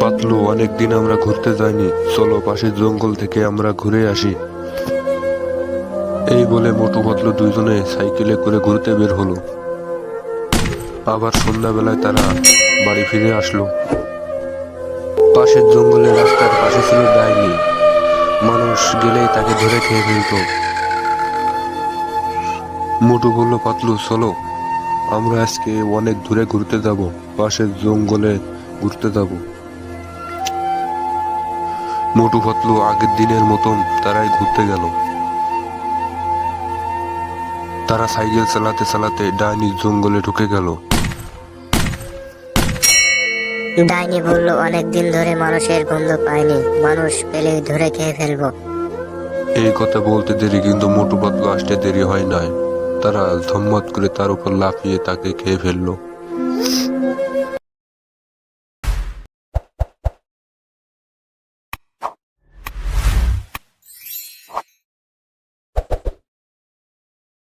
পাতলু অনেকদিন আমরা ঘুরতে যাইনি। চলো, পাশের জঙ্গল থেকে আমরা ঘুরে আসি। এই বলে মোটু পাতলু দুইজনে সাইকেলে করে ঘুরতে বের হলো। আবার সন্ধ্যাবেলায় তারা বাড়ি ফিরে আসলো। পাশের জঙ্গলে রাস্তার পাশে ছিল ডাইনি। মানুষ গেলেই তাকে ধরে খেয়ে ফেলত। মোটু বলল, পাতলু, চলো, আমরা আজকে অনেক দূরে ঘুরতে যাব, পাশের জঙ্গলে ঘুরতে যাব। মোটু পাতলু আগের দিনের মতন তারাই ঘুরতে গেল। তারা সাইকেল চালাতে চালাতে ডাইনির জঙ্গলে ঢুকে গেল। ডাইনি বলল অনেকদিন ধরে মানুষের গন্ধ পায়নি মানুষ পেলে ধরে খেয়ে ফেলব। এই কথা বলতে দেরি কিন্তু মোটু পাতলু আসতে দেরি হয় নাই। তারা ধম্মত করে তার উপর লাফিয়ে তাকে খেয়ে ফেলল।